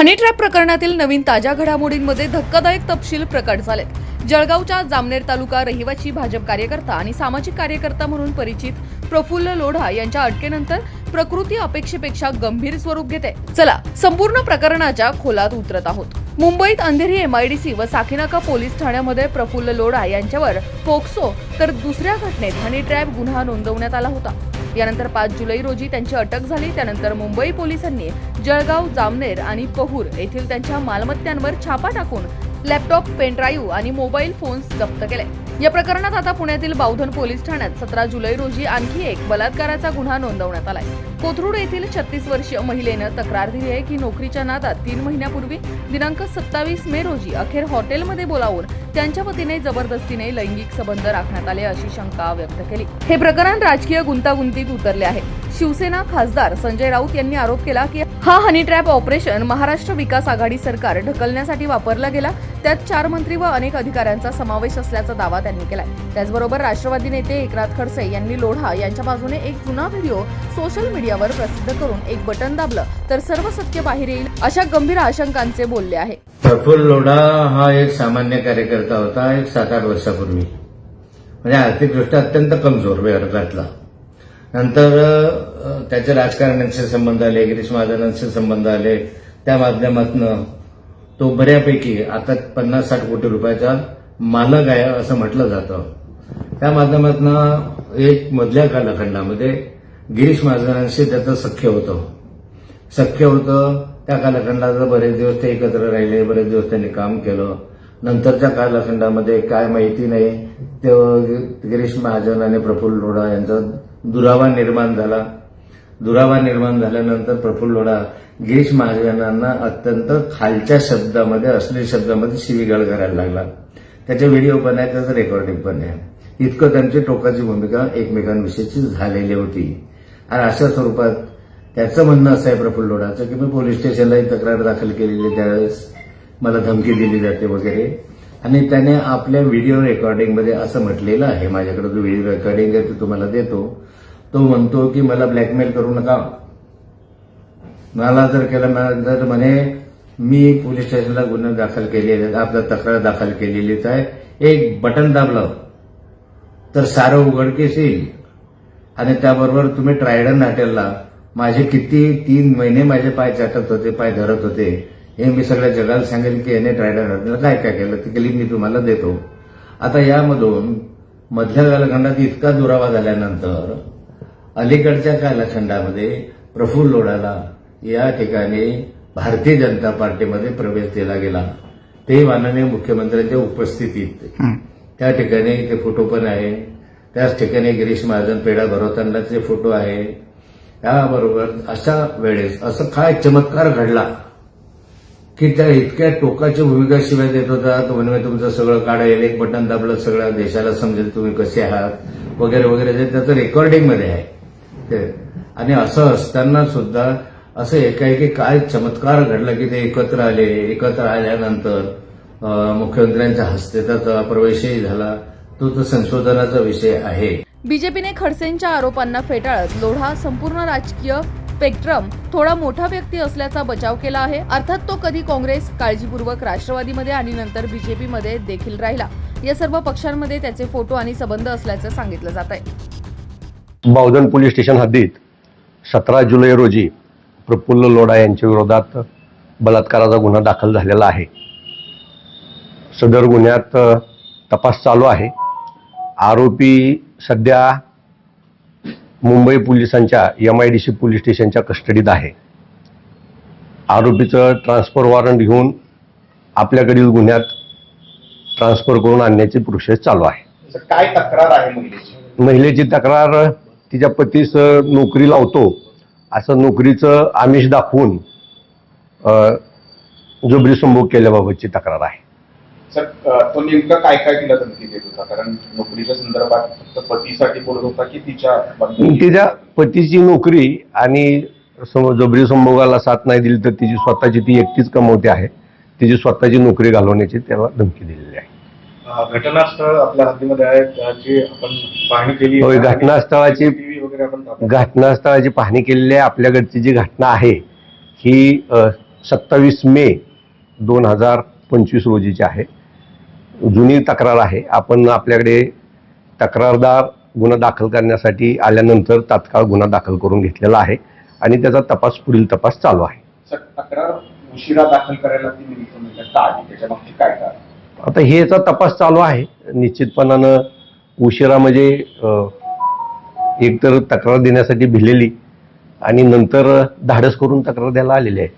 Honey trap प्रकरणातील नवीन ताज्या घडामोडींमध्ये धक्कादायक तपशील प्रकट झालेत. जळगावच्या जामनेर तालुका रहिवासी भाजप कार्यकर्ता आणि सामाजिक कार्यकर्ता म्हणून परिचित प्रफुल्ल लोढा यांच्या अटकेनंतर प्रकृती अपेक्षेपेक्षा गंभीर स्वरूप घेते. चला संपूर्ण प्रकरणाच्या खोलात उतरत आहोत. मुंबईत अंधेरी एमआयडीसी व साकीनाका पोलीस ठाण्यामध्ये प्रफुल्ल लोढा यांच्यावर पोक्सो तर दुसऱ्या घटनेत हनी ट्रॅप गुन्हा नोंदवण्यात आला होता. यानंतर पाच जुलै रोजी त्यांची अटक झाली. त्यानंतर मुंबई पोलिसांनी जळगाव जामनेर आणि पहूर येथील त्यांच्या मालमत्तांवर छापा टाकून लॅपटॉप पेनड्राईव्ह आणि मोबाईल फोन्स जप्त केले. या प्रकरणात आता पुण्यातील बावधन पोलीस ठाण्यात सतरा जुलै रोजी आणखी एक बलात्काराचा गुन्हा नोंदवण्यात आलाय. कोथरूड येथील छत्तीस वर्षीय महिलेनं तक्रार दिली आहे की नोकरीच्या नादात तीन महिन्यापूर्वी दिनांक सत्तावीस मे रोजी अखेर हॉटेलमध्ये बोलावून त्यांच्या वतीने जबरदस्तीने लैंगिक संबंध राखण्यात आले अशी शंका व्यक्त केली. हे प्रकरण राजकीय गुंतागुंतीत उतरले आहे. शिवसेना खासदार संजय राऊत यांनी आरोप केला की हा honey trap operation Maharashtra Vikas Aghadi सरकार ढकलण्यासाठी वापरला गेला. त्यात चार मंत्री व अनेक अधिकाऱ्यांचा समावेश असल्याचा दावा त्यांनी केलाय. त्याचबरोबर राष्ट्रवादी नेते एकनाथ खडसे यांनी लोढा यांच्या बाजूने एक जुना व्हिडिओ सोशल मीडियावर प्रसिद्ध करून एक बटन दाबलं तर सर्व सत्य बाहेर येईल अशा गंभीर आशंकांचे बोलले आहे. प्रफुल्ल लोढा हा एक सामान्य कार्यकर्ता होता एक सात आठ वर्षापूर्वी. म्हणजे आर्थिकदृष्ट्या अत्यंत कमजोर वर्गातला नंतर त्याचे राजकारण्यांचे संबंध आले गिरीश महाजनांचे संबंध आले त्या माध्यमातून तो बऱ्यापैकी आता पन्नास साठ कोटी रुपयाचा मालक आहे असं म्हटलं जातं. त्या माध्यमातून एक मधल्या कालखंडामध्ये गिरीश महाजनांशी त्याचं सख्य होतं. शक्य होतं त्या कालखंडात बरेच दिवस ते एकत्र राहिले बरेच दिवस त्यांनी काम केलं. नंतरच्या कालखंडामध्ये काय माहिती नाही ते गिरीश महाजन आणि प्रफुल्ल लोढा यांचा दुरावा निर्माण झाला. दुरावा निर्माण झाल्यानंतर प्रफुल्ल लोढा गिरीश महाजनांना अत्यंत खालच्या शब्दामध्ये असलेल्या शब्दामध्ये शिवीगाळ करायला लागला. त्याचे व्हिडिओ पण आहे त्याचं रेकॉर्डिंग पण आहे. इतकं त्यांची टोकाची भूमिका एकमेकांविषयीची झालेली होती. आणि अशा स्वरूपात त्याचं म्हणणं असं आहे प्रफुल्ल लोढाचं की मी पोलीस स्टेशनलाही तक्रार दाखल केलेली त्यावेळेस मला धमकी दिली जाते वगैरे. आणि त्याने आपल्या व्हिडिओ रेकॉर्डिंगमध्ये असं म्हटलेलं आहे माझ्याकडे जो व्हिडिओ रेकॉर्डिंग आहे ते तुम्हाला देतो. तो म्हणतो की मला ब्लॅकमेल करू नका. मला जर केलं तर म्हणे मी पोलीस स्टेशनला गुन्हा दाखल केलेले आपला तक्रार दाखल केलेलीच आहे. एक बटन दाबलं तर सारं उघडकीस येईल. आणि त्याबरोबर तुम्ही ट्रायडन हॉटेलला माझे किती तीन महिने माझे पाय चाटत होते पाय धरत होते. हे मी सगळ्या जगाला सांगेल की याने ट्रायडन हॉटेलला काय काय केलं? ती क्लिप मी तुम्हाला देतो. आता यामधून मधल्या कालखंडात इतका दुरावा झाल्यानंतर अलीकडच्या कालखंडामध्ये प्रफुल्ल लोढाला या ठिकाणी भारतीय जनता पार्टीमध्ये प्रवेश दिला गेला. ते माननीय मुख्यमंत्र्यांच्या उपस्थितीत. त्या ठिकाणी ते फोटो पण आहे. त्याच ठिकाणी गिरीश महाजन पेढा भरवतानाचे फोटो आहे. याबरोबर अशा वेळेस असं काय चमत्कार घडला की त्या इतक्या टोकाच्या भूमिका शिवाय देत होता तो म्हणे तुमचं सगळं काढेल एक बटन दाबलं सगळ्या देशाला समजेल तुम्ही कसे आहात? वगैरे वगैरे. जे त्याचं रेकॉर्डिंगमध्ये आहे. आणि असं असताना सुद्धा असं एकाएकी काय चमत्कार घडला की ते एकत्र आले. एकत्र आल्यानंतर मुख्यमंत्र्यांच्या हस्ते त्याचा प्रवेशही झाला. तो तर संशोधनाचा विषय आहे. बीजेपीने खडसेंच्या आरोपांना फेटाळत लोढा संपूर्ण राजकीय स्पेक्ट्रम थोडा मोठा व्यक्ती असल्याचा बचाव केला आहे. अर्थात तो कधी काँग्रेस काळजीपूर्वक राष्ट्रवादीमध्ये आणि नंतर बीजेपीमध्ये देखील राहिला. या सर्व पक्षांमध्ये त्याचे फोटो आणि संबंध असल्याचं सांगितलं जात आहे बावधन पोलीस स्टेशन हद्दीत सतरा जुलै रोजी प्रफुल्ल लोढा यांच्या विरोधात बलात्काराचा गुन्हा दाखल झालेला आहे. सदर गुन्ह्यात तपास चालू आहे. आरोपी सध्या मुंबई पोलिसांच्या M I D C police स्टेशनच्या कस्टडीत आहे. आरोपीचं ट्रान्सफर वॉरंट घेऊन आपल्याकडील गुन्ह्यात ट्रान्सफर करून आणण्याची प्रोसेस चालू आहे. काय तक्रार आहे महिलेची? महिलेची तक्रार तिच्या पतीस नोकरी लावतो. असं नोकरीचं आमिष दाखवून जबरी संभोग केल्याबाबतची तक्रार आहे. सर तो नेमकं काय काय तिला धमकी देत होता? कारण नोकरीच्या संदर्भात फक्त पतीसाठी बोलत होता की तिच्या तिच्या पतीची नोकरी आणि सम- जबरी संभोगाला साथ नाही दिली तर तिची स्वतःची ती एकटीच कमवते आहे. तिची स्वतःची नोकरी घालवण्याची त्याला धमकी दिलेली आहे. घटनास्थळ आपल्या हद्दीमध्ये आहे त्याची आपण पाहणी केली होय, घटनास्थळाची- वगैरे आपण घटनास्थळाची पाहणी केलेली आहे. आपल्याकडची जी घटना आहे ही सत्तावीस मे दोन हजार पंचवीस रोजीची आहे. जुनी तक्रार आहे. आपण आपल्याकडे तक्रारदार गुन्हा दाखल करण्यासाठी आल्यानंतर तात्काळ गुन्हा दाखल करून घेतलेला आहे आणि त्याचा तपास पुढील तपास चालू आहे. सर तक्रार उशिरा दाखल करायला ती निमित्त म्हणजे का आली त्याच्या मागची काय कारण? आता हे याचा तपास चालू आहे. निश्चितपणानं उशिरा म्हणजे एकतर तक्रार देण्यासाठी भिलेली आणि नंतर धाडस करून तक्रार द्यायला आलेली आहे.